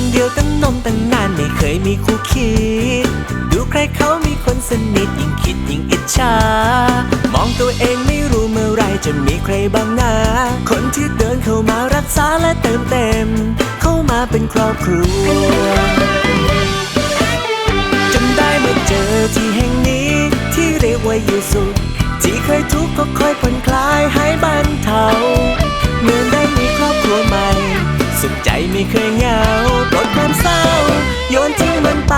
นเดียวตั้งนมตั้งนานไม่เคยมีคู่คิด ดูใครเขามีคนสนิทยิ่งคิดยิ่งอิจฉา มองตัวเองไม่รู้เมื่อไรจะมีใครบ้างนะ คนที่เดินเข้ามารักษาและเติมเต็ม เข้ามาเป็นครอบครัวจนได้เมาเจอที่แห่งนี้ ที่เรียกว่าเยซูที่เคยทุกข์ก็ค่อยผ่อนคลายหายบรรเทาเมื่อได้มีครอบครัวม่ สุขใจไม่เคยเหงาปลดความเศร้า โยนทิ้งมันไป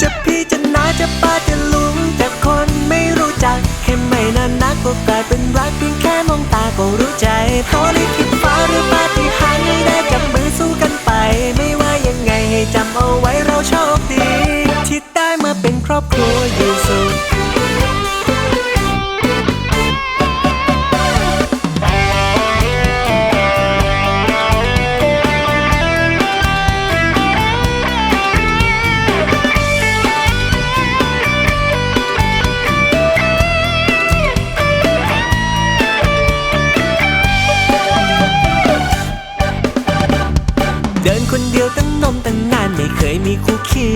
จะพี่จะน้าจะป้าจะลุงแต่คนไม่รู้จัก แค่ไม่นานนักก็กลายเป็นรักเพียงแค่มองตาก็รู้ใจเพราะลิขิตฟ้าหรือปาฏิหาริย์ให้ได้จับมือสู้กันไป ไม่ว่ายังไงให้จำเอาไว้เราโชคดี ที่ได้มาเป็นครอบครัวเยซู เดินคนเดียวตั้งนมตั้งนานไม่เคยมีคู่คิ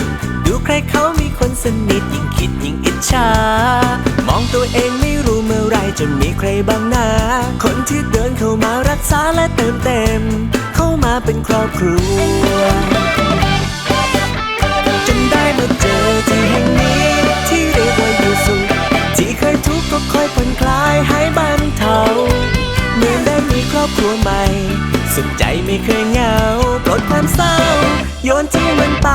ด ดูใครเขามีคนสนิทยิ่งคิดยิ่งอิจฉามองตัวเองไม่รู้เมื่อไรจะมีใครบ้างนะคนที่เดินเข้ามารักษาและเติมเต็ม เข้ามาเป็นครอบครัวจนได้มาเจอที่แห่งนี้ที่เรียกว่าเยซูที่เคยทุกข์ก็ค่อยผ่อนคลายหายบรรเทาเมื่อได้มีครอบครัวใหม่สุขใจไม่เคย ลดความเศร้า โยนทิ้งมันไป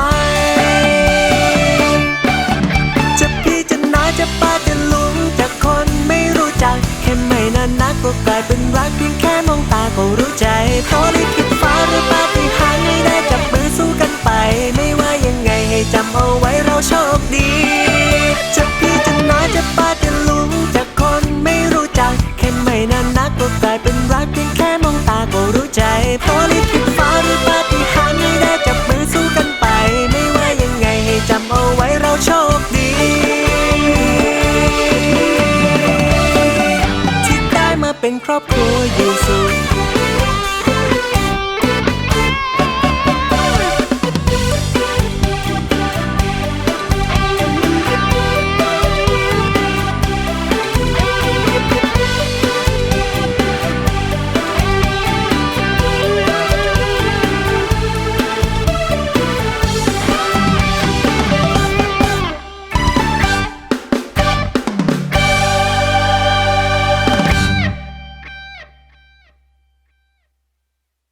จะพี่จะน้าจะป้าจะลุงจากคนไม่รู้จัก แค่ไม่นานนักก็กลายเป็นรักเพียงแค่มองตาก็รู้ใจเพราะลิขิต ครอบครัวอยู่สุข